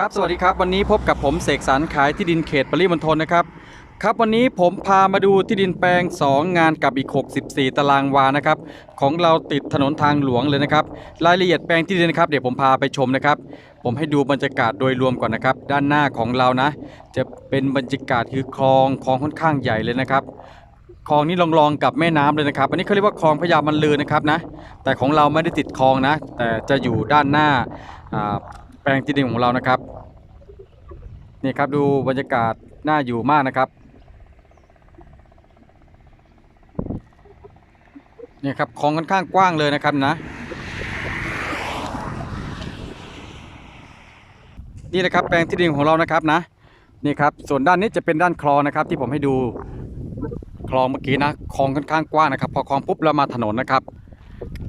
ครับ สวัสดีครับ วันนี้พบกับผมเสกสรรขายที่ดินเขตปริมณฑลนะครับ ครับวันนี้ผมพามาดูที่ดินแปลง 2 งานกับอีก 64 ตารางวานะครับ ของเราติดถนนทางหลวงเลยนะครับ รายละเอียดแปลงที่ดินนะครับ เดี๋ยวผมพาไปชมนะครับ ผมให้ดูบรรยากาศโดยรวมก่อนนะครับ ด้านหน้าของเรานะ จะเป็นบรรยากาศคือคลองคลองค่อนข้างใหญ่เลยนะครับคลองนี้ลองๆกับแม่น้ำเลยนะครับ อันนี้เขาเรียกว่าคลองพญามันลือนะครับนะ แต่ของเราไม่ได้ติดคลองนะ แต่จะอยู่ด้านหน้า แปลงที่ดินของเรานะครับ นี่ครับดูบรรยากาศน่าอยู่มากนะครับเนี่ยครับคลองค่อนข้างกว้างเลยนะครับนะ นี่นะครับแปลงที่ดินของเรานะครับนะ นี่ครับส่วนด้านนี้จะเป็นด้านคลองนะครับที่ผมให้ดูคลองเมื่อกี้นะคลองค่อนข้างกว้างนะครับ พอคลองปุ๊บเรามาถนนนะครับ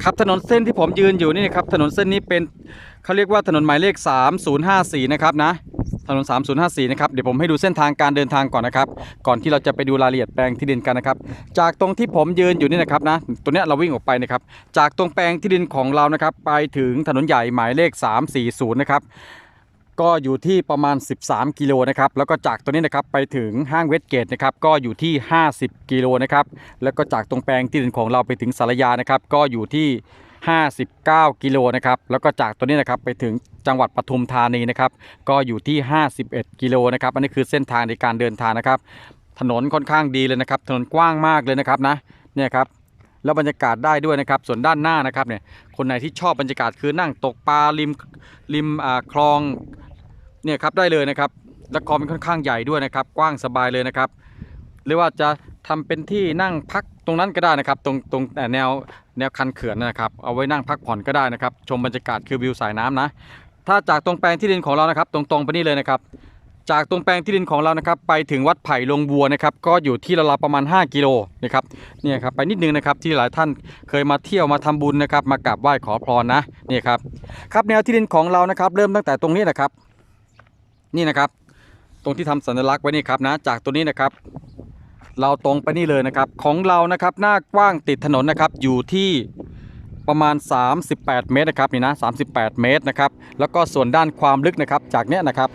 ครับถนนเส้นที่ผมยืนอยู่นี่นะครับถนนเส้นนี้เป็นเขาเรียกว่าถนนหมายเลข 3054 นะครับนะถนน 3054 นะครับ เดี๋ยวผมให้ดูเส้นทางการเดินทางก่อนนะครับ ก่อนที่เราจะไปดูรายละเอียดแปลงที่ดินกันนะครับ จากตรงที่ผมยืนอยู่นี่นะครับนะ ตัวเนี้ยเราวิ่งออกไปนะครับ จากตรงแปลงที่ดินของเรานะครับ ไปถึงถนนใหญ่หมายเลข 340 นะครับ ก็อยู่ที่ประมาณ 13 กิโลนะครับ แล้วก็จากตัวนี้นะครับไปถึงห้างเวสเกตนะครับ ก็อยู่ที่ 50 กิโลนะครับ แล้วก็จากตรงแปลงที่ดินของเราไปถึงสารยานะครับ ก็อยู่ที่ 59 กิโลนะครับ แล้วก็จากตัวนี้นะครับไปถึงจังหวัดปทุมธานีนะครับ ก็อยู่ที่ 51 กิโลนะครับ อันนี้คือเส้นทางในการเดินทางนะครับ ถนนค่อนข้างดีเลยนะครับ ถนนกว้างมากเลยนะครับนะ เนี่ยครับแล้วบรรยากาศได้ด้วยนะครับ ส่วนด้านหน้านะครับเนี่ย คนไหนที่ชอบบรรยากาศคือนั่งตกปลาริมริมอ่าคลอง เนี่ยครับได้เลยนะครับและคลองเป็นค่อนข้างใหญ่ด้วยนะครับ กว้างสบายเลยนะครับ หรือว่าจะทำเป็นที่นั่งพักตรงนั้นก็ได้นะครับ ตรงตรงแนวแนวคันเขื่อนนะครับ เอาไว้นั่งพักผ่อนก็ได้นะครับ ชมบรรยากาศคือวิวสายน้ำนะ ถ้าจากตรงแปลงที่ดินของเรานะครับ ตรงๆไปนี่เลยนะครับ จากตรงแปลงที่ดินของเรานะครับ ไปถึงวัดไผ่ลงบัวนะครับ ก็อยู่ที่ราวๆประมาณ 5 กิโลนะครับเนี่ยครับไปนิดนึงนะครับที่หลายท่านเคยมาเที่ยวมาทำบุญนะครับ มากราบไหว้ขอพรนะเนี่ยครับครับแนวที่ดินของเรานะครับ เริ่มตั้งแต่ตรงนี้นะครับ นี่นะครับ ตรงที่ทำสัญลักษณ์ไว้นี่ครับนะจากตัวนี้นะครับ เราตรงไปนี่เลยนะครับ ของเรานะครับหน้ากว้างติดถนนนะครับ อยู่ที่ประมาณ 38 เมตรนะครับนี่นะ38 เมตรนะครับ แล้วก็ส่วนด้านความลึกนะครับ จากเนี้ยนะครับ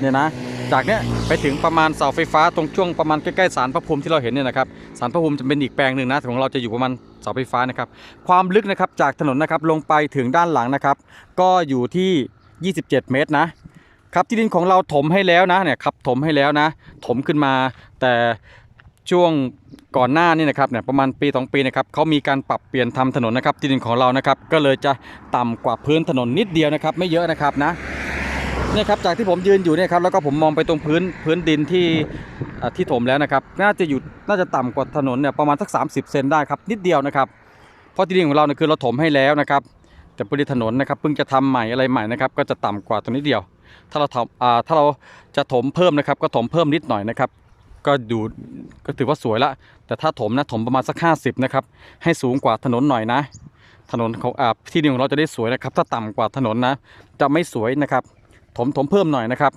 เนี่ยนะจากเนี้ยไปถึงประมาณเสาไฟฟ้าตรงช่วงประมาณใกล้ๆสารพระภูมิที่เราเห็นเนี่ยนะครับสารพระภูมิจะเป็นอีกแปลงหนึ่งนะของเราจะอยู่ประมาณเสาไฟฟ้านะครับ ความลึกนะครับจากถนนนะครับลงไปถึงด้านหลังนะครับ ก็อยู่ที่ 27 เมตรนะ ครับที่ดินของเราถมให้แล้วนะเนี่ยครับถมให้แล้วนะ ถมขึ้นมาแต่ช่วงก่อนหน้านี่นะครับเนี่ยประมาณปีสองปีนะครับเขามีการปรับเปลี่ยนทำถนนนะครับที่ดินของเรานะครับ ก็เลยจะต่ำกว่าพื้นถนนนิดเดียวนะครับ ไม่เยอะนะครับนะเนี่ยครับจากที่ผมยืนอยู่เนี่ยครับแล้วก็ผมมองไปตรงพื้นพื้นดินที่ที่ถมแล้วนะครับ น่าจะอยู่น่าจะต่ำกว่าถนนเนี่ยประมาณสัก 30 เซนได้ครับนิดเดียวนะครับเพราะที่ดินของเราเนี่ยคือเราถมให้แล้วนะครับ แต่พื้นถนนนะครับเพิ่งจะทำใหม่อะไรใหม่นะครับ ก็จะต่ำกว่าตรงนี้เดียว ถ้าเราทำอ่าถ้าเราจะถมเพิ่มนะครับ ก็ถมเพิ่มนิดหน่อยนะครับ ก็ดูก็ถือว่าสวยละ แต่ถ้าถมนะถมประมาณสัก50นะครับ ให้สูงกว่าถนนหน่อยนะ ถนนของอ่าที่ดินของเราจะได้สวยนะครับ ถ้าต่ำกว่าถนนนะ จะไม่สวยนะครับ ถมถมเพิ่มหน่อยนะครับ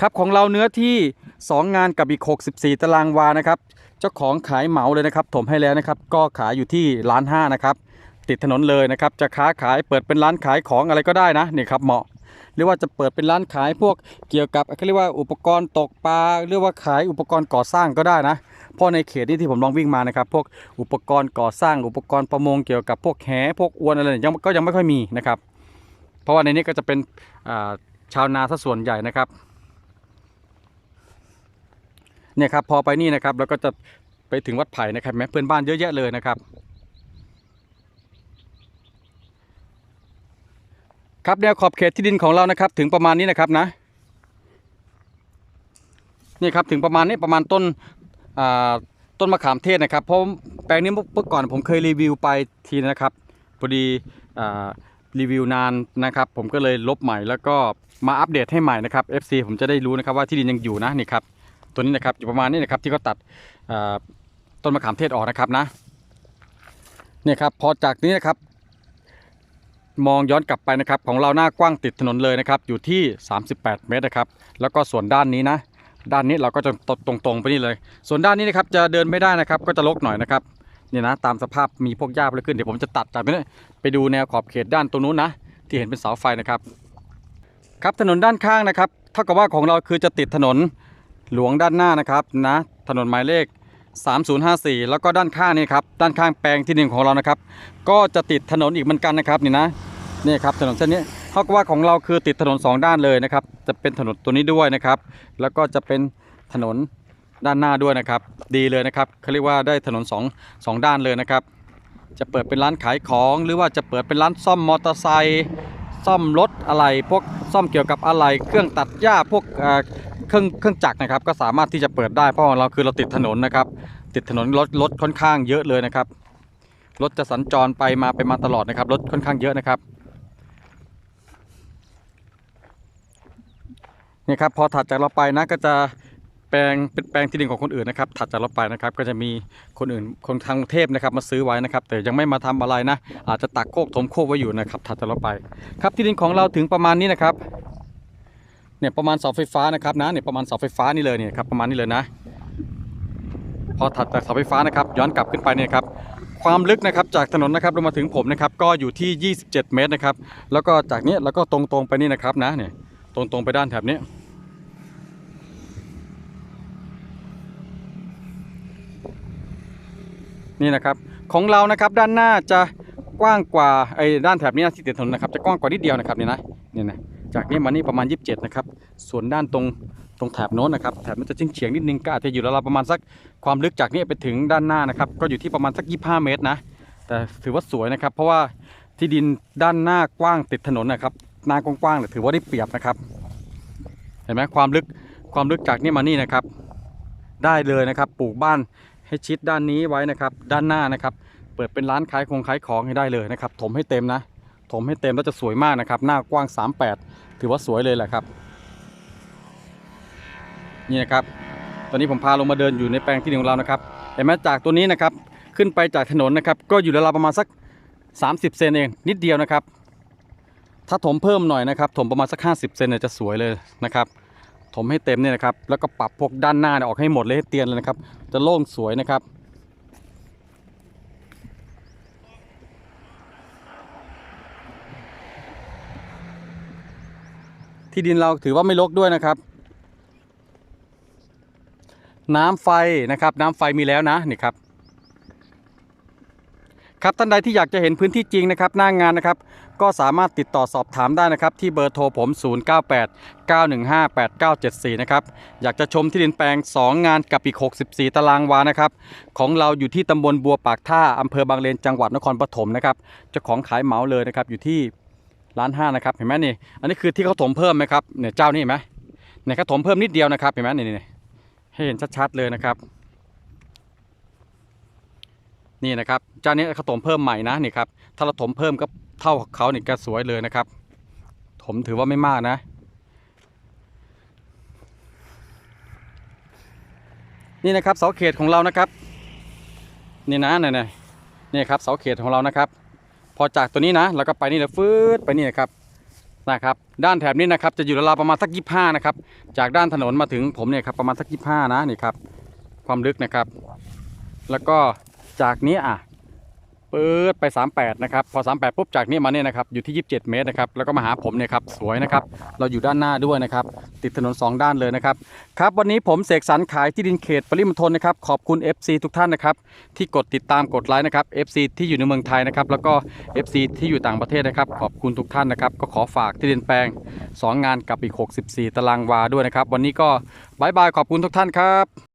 ครับของเราเนื้อที่ 2 งานกับอีก 64 ตารางวานะครับ เจ้าของขายเหมาเลยนะครับ ถมให้แล้วนะครับ ก็ขายอยู่ที่ล้านห้านะครับติดถนนเลยนะครับ จะค้าขายเปิดเป็นร้านขายของอะไรก็ได้นะนี่ครับเหมาะ หรือว่าจะเปิดเป็นร้านขายพวกเกี่ยวกับเขาเรียกว่าอุปกรณ์ตกปลาหรือว่าขายอุปกรณ์ก่อสร้างก็ได้นะเพราะในเขตนี้ที่ผมลองวิ่งมานะครับพวกอุปกรณ์ก่อสร้าง อุปกรณ์ประมงเกี่ยวกับพวกแหพวกอวนอะไรยังก็ยังไม่ค่อยมีนะครับ เพราะว่าในนี้ก็จะเป็นาชาวนาซะส่วนใหญ่นะครับเนี่ยครับพอไปนี่นะครับแล้วก็จะไปถึงวัดไผ่นะครับแม้เพื่อนบ้านเยอะแยะเลยนะครับ ครับแนวขอบเขตที่ดินของเรานะครับ ถึงประมาณนี้นะครับนะนี่ครับถึงประมาณนี้ประมาณต้นต้นมะขามเทศนะครับเพราะแปลงนี้เมื่อก่อนผมเคยรีวิวไปทีนะครับพอดีรีวิวนานนะครับ ผมก็เลยลบใหม่แล้วก็มาอัปเดตให้ใหม่นะครับ FC ผมจะได้รู้นะครับว่าที่ดินยังอยู่นะนี่ครับตัวนี้นะครับอยู่ประมาณนี้นะครับที่เขาตัดต้นมะขามเทศออกนะครับนะเนี่ยครับพอจากนี้นะครับ มองย้อนกลับไปนะครับของเราหน้ากว้างติดถนนเลยนะครับอยู่ที่ 38 เมตรนะครับแล้วก็ส่วนด้านนี้นะ ด้านนี้เราก็จะตรงๆไปนี่เลย ส่วนด้านนี้นะครับจะเดินไม่ได้นะครับก็จะลกหน่อยนะครับเนี่ยนะตามสภาพมีพวกหญ้าอะไรขึ้นเดี๋ยวผมจะตัดจากนี้ไปดูแนวขอบเขตด้านตรงนู้นนะ ที่เห็นเป็นเสาไฟนะครับ ครับถนนด้านข้างนะครับเท่ากับว่าของเราคือจะติดถนนหลวงด้านหน้านะครับนะถนนหมายเลข 3054 แล้วก็ด้านข้างนี่ครับด้านข้างแปลงที่หนึ่งของเรานะครับ ก็จะติดถนนอีกเหมือนกันนะครับนี่นะนี่ครับถนนเส้นนี้เท่ากับว่าของเราคือติดถนนสองด้านเลยนะครับ จะเป็นถนนตัวนี้ด้วยนะครับ แล้วก็จะเป็นถนนด้านหน้าด้วยนะครับ ดีเลยนะครับเขาเรียกว่าได้ถนนสองสองด้านเลยนะครับ จะเปิดเป็นร้านขายของหรือว่าจะเปิดเป็นร้านซ่อมมอเตอร์ไซค์ซ่อมรถอะไรพวกซ่อมเกี่ยวกับอะไรเครื่องตัดหญ้าพวก เครื่องเครื่องจักรนะครับ ก็สามารถที่จะเปิดได้เพราะเราคือเราติดถนนนะครับ ติดถนนรถรถค่อนข้างเยอะเลยนะครับรถจะสัญจรไปมาไปมาตลอดนะครับรถค่อนข้างเยอะนะครับนี่ครับพอถัดจากเราไปนะก็จะแปลงเป็นแปลงที่ดินของคนอื่นนะครับ ถัดจากเราไปนะครับ ก็จะมีคนอื่นคนทางกรุงเทพนะครับ มาซื้อไว้นะครับ แต่ยังไม่มาทำอะไรนะ อาจจะตักโคกถมโคกไว้อยู่นะครับ ถัดจากเราไป ครับที่ดินของเราถึงประมาณนี้นะครับ เนี่ยประมาณเสาไฟฟ้านะครับนะเนี่ยประมาณเสาไฟฟ้านี่เลยเนี่ยครับประมาณนี้เลยนะ พอถัดจากเสาไฟฟ้านะครับ ย้อนกลับขึ้นไปเนี่ยครับความลึกนะครับจากถนนนะครับลงมาถึงผมนะครับก็อยู่ที่ 27 เมตรนะครับ แล้วก็จากนี้แล้วก็ตรงๆไปนี่นะครับนะเนี่ยตรงๆไปด้านแถบนี้นี่นะครับของเรานะครับด้านหน้าจะกว้างกว่าไอ้ด้านแถบนี้ที่ติดถนนนะครับจะกว้างกว่านิดเดียวนะครับนี่นะนี่นะ จากนี้มานี่ประมาณ 27 นะครับ ส่วนด้านตรงตรงแถบโน้นนะครับแถบมันจะเฉียงนิดนึงก็อาจจะอยู่ราวๆประมาณสักความลึกจากนี้ไปถึงด้านหน้านะครับ ก็อยู่ที่ประมาณสัก 25 เมตรนะ แต่ถือว่าสวยนะครับ เพราะว่าที่ดินด้านหน้ากว้างติดถนนนะครับหน้ากว้างๆเนี่ยถือว่าได้เปรียบนะครับ เห็นไหมความลึกความลึกจากนี่มานี่นะครับ ได้เลยนะครับ ปลูกบ้านให้ชิดด้านนี้ไว้นะครับ ด้านหน้านะครับ เปิดเป็นร้านขายของขายของให้ได้เลยนะครับ ถมให้เต็มนะ ถมให้เต็มแล้วจะสวยมากนะครับ หน้ากว้าง 38 ถือว่าสวยเลยแหละครับ นี่นะครับ ตอนนี้ผมพาลงมาเดินอยู่ในแปลงที่ดินของเรานะครับ เห็นไหมจากตัวนี้นะครับ ขึ้นไปจากถนนนะครับ ก็อยู่ราวๆประมาณสัก 30 เซนเองนิดเดียวนะครับ ถ้าถมเพิ่มหน่อยนะครับ ถมประมาณสัก 50 เซนเนี่ยจะสวยเลยนะครับ ถมให้เต็มเนี่ยนะครับ แล้วก็ปรับพวกด้านหน้าเนี่ยออกให้หมดเลยให้เตียนเลยนะครับ จะโล่งสวยนะครับ ที่ดินเราถือว่าไม่รกด้วยนะครับ น้ำไฟนะครับ น้ำไฟมีแล้วนะนี่ครับ ครับท่านใดที่อยากจะเห็นพื้นที่จริงนะครับ หน้างงานนะครับ ก็สามารถติดต่อสอบถามได้นะครับ ที่เบอร์โทรผม 098 915 8974 นะครับ อยากจะชมที่ดินแปลง 2 งานกับอีก 64 ตารางวานะครับ ของเราอยู่ที่ตำบลบัวปากท่าอำเภอบางเลนจังหวัดนครปฐมนะครับเจ้าของขายเหมาเลยนะครับอยู่ที่ ร้านห้านะครับเห็นไหมนี่อันนี้คือที่เขาถมเพิ่มไหมครับเนี่ยเจ้านี่เห็นไหมเนี่ยเขาถมเพิ่มนิดเดียวนะครับเห็นไหมนี่นี่ให้เห็นชัดๆเลยนะครับ นี่นะครับเจ้านี้เขาถมเพิ่มใหม่นะนี่ครับถ้าเราถมเพิ่มก็เท่ากับเขานี่ก็สวยเลยนะครับ ถมถือว่าไม่มากนะ นี่นะครับเสาเขตของเรานะครับ นี่นะเนี่นี่นี่ครับเสาเขตของเรานะครับ พอจากตัวนี้นะเราก็ไปนี่เลยฟืดไปนี่นะครับนะครับ ด้านแถบนี้นะครับจะอยู่ราวประมาณสักยี่ห้านะครับ จากด้านถนนมาถึงผมเนี่ยครับประมาณสักยี่ห้านะนี่ครับ ความลึกนะครับ แล้วก็จากนี้อะ ปื๊ดไป 38 นะครับ พอ 38 ปุ๊บจากนี้มาเนี่ยนะครับ อยู่ที่ 27 เมตรนะครับ แล้วก็มาหาผมเนี่ยครับ สวยนะครับ เราอยู่ด้านหน้าด้วยนะครับ ติดถนน 2 ด้านเลยนะครับ ครับ วันนี้ผมเสกสรรขายที่ดินเขตปริมณฑลนะครับ ขอบคุณ FC ทุกท่านนะครับ ที่กดติดตามกดไลค์นะครับ FC ที่อยู่ในเมืองไทยนะครับ แล้วก็ FC ที่อยู่ต่างประเทศนะครับ ขอบคุณทุกท่านนะครับ ก็ขอฝากที่ดินแปลง 2 งานกับอีก 64 ตารางวาด้วยนะครับ วันนี้ก็บายบาย ขอบคุณทุกท่านครับ